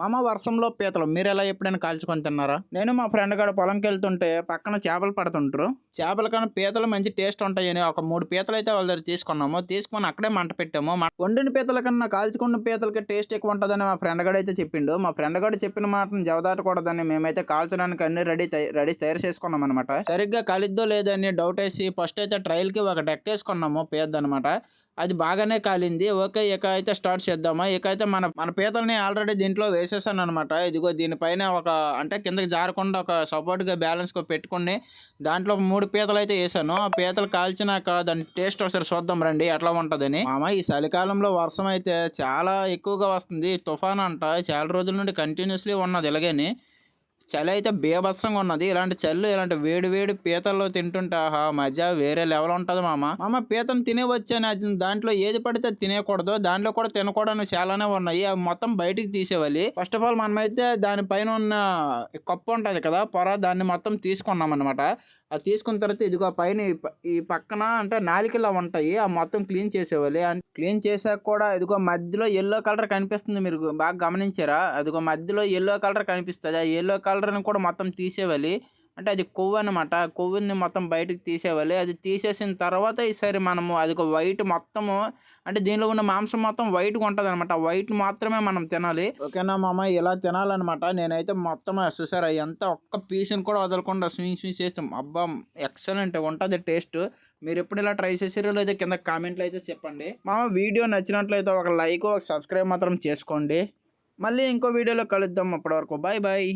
మామ వర్షంలో పీతలు. మీరు ఎలా ఎప్పుడైనా కాల్చుకొని తిన్నారా? నేను మా ఫ్రెండ్ గారు పొలంకి వెళ్తుంటే పక్కన చేపలు పడుతుంటారు చేపల కన్నా పీతలు మంచి టేస్ట్ ఉంటాయని ఒక మూడు పీతలు అయితే వాళ్ళ దగ్గర తీసుకున్నాము. తీసుకొని అక్కడే మంట పెట్టాము. వండిన పీతల కన్నా కాల్చుకున్న పీతలకి టేస్ట్ ఎక్కువ ఉంటుందని మా ఫ్రెండ్ గారు అయితే చెప్పిండు. మా ఫ్రెండ్ గారు చెప్పిన మాటను జవదాటకూడదని మేమైతే కాల్చడానికి అన్ని రెడీ రెడీ తయారు చేసుకున్నాం అనమాట సరిగ్గా కలిద్దో లేదని డౌట్ వేసి ఫస్ట్ అయితే ట్రయల్కి ఒక డెక్ వేసుకున్నాము అనమాట అది బాగానే కాలింది. ఓకే ఇక అయితే స్టార్ట్ చేద్దామా? ఇక అయితే మన మన పీతల్ని ఆల్రెడీ దీంట్లో వేసేసాను అనమాట ఇదిగో దీనిపైన ఒక అంటే కిందకి జారకుండా ఒక సపోర్ట్గా బ్యాలెన్స్గా పెట్టుకుని దాంట్లో మూడు పీతలు అయితే వేసాను. ఆ పీతలు కాల్చినాక దాని టేస్ట్ ఒకసారి చూద్దాం రండి ఎట్లా ఉంటుందని. మామ ఈ చలికాలంలో వర్షం అయితే చాలా ఎక్కువగా వస్తుంది. తుఫాన్ అంట చాలా రోజుల నుండి కంటిన్యూస్లీ ఉన్నది ఇలాగని. చలి అయితే బీభత్సంగా ఉన్నది. ఇలాంటి చల్లు ఇలాంటి వేడి వేడి పీతల్లో తింటుంటే ఆహా మజా వేరే లెవెల్ ఉంటుంది మామ. మామ పీతను తినే వచ్చాను అది దాంట్లో ఏది పడితే తినేకూడదు దాంట్లో కూడా తినకూడని చాలానే ఉన్నాయి. అవి మొత్తం బయటికి తీసేవాలి ఫస్ట్ ఆఫ్ ఆల్ మనమైతే దానిపైన ఉన్న కప్పు ఉంటుంది కదా పొర దాన్ని మొత్తం తీసుకున్నాం అనమాట అది తీసుకున్న తర్వాత ఇదిగో పైన ఈ పక్కన అంటే నాలికలా ఉంటాయి. ఆ మొత్తం క్లీన్ చేసేవాలి క్లీన్ చేసాక కూడా ఇదిగో మధ్యలో ఎల్లో కలర్ కనిపిస్తుంది. మీరు బాగా గమనించారా? అదిగో మధ్యలో ఎల్లో కలర్ కనిపిస్తుంది. ఆ ఎల్లో కలర్ని కూడా మొత్తం తీసేయాలి. అంటే అది కొవ్వు అనమాట కొవ్వుని మొత్తం బయటకు తీసేయాలి. అది తీసేసిన తర్వాత ఈసారి మనము అది ఒక వైట్ మొత్తము అంటే దీనిలో ఉన్న మాంసం మొత్తం వైట్గా ఉంటుంది అనమాట వైట్ మాత్రమే మనం తినాలి. ఓకేనా మామ? ఇలా తినాలన్నమాట. నేనైతే మొత్తం చూసారా ఎంత ఒక్క పీస్ని కూడా వదలకుండా స్వింగ్ స్వింగ్ చేస్తాం. అబ్బా ఎక్సలెంట్ ఉంటుంది టేస్ట్. మీరు ఎప్పుడు ఇలా ట్రై చేసారో లేదా కింద కామెంట్లు అయితే చెప్పండి. మామ వీడియో నచ్చినట్లయితే ఒక లైక్ ఒక సబ్స్క్రైబ్ మాత్రం చేసుకోండి. మళ్ళీ ఇంకో వీడియోలో కలుద్దాం అప్పటివరకు. Bye bye.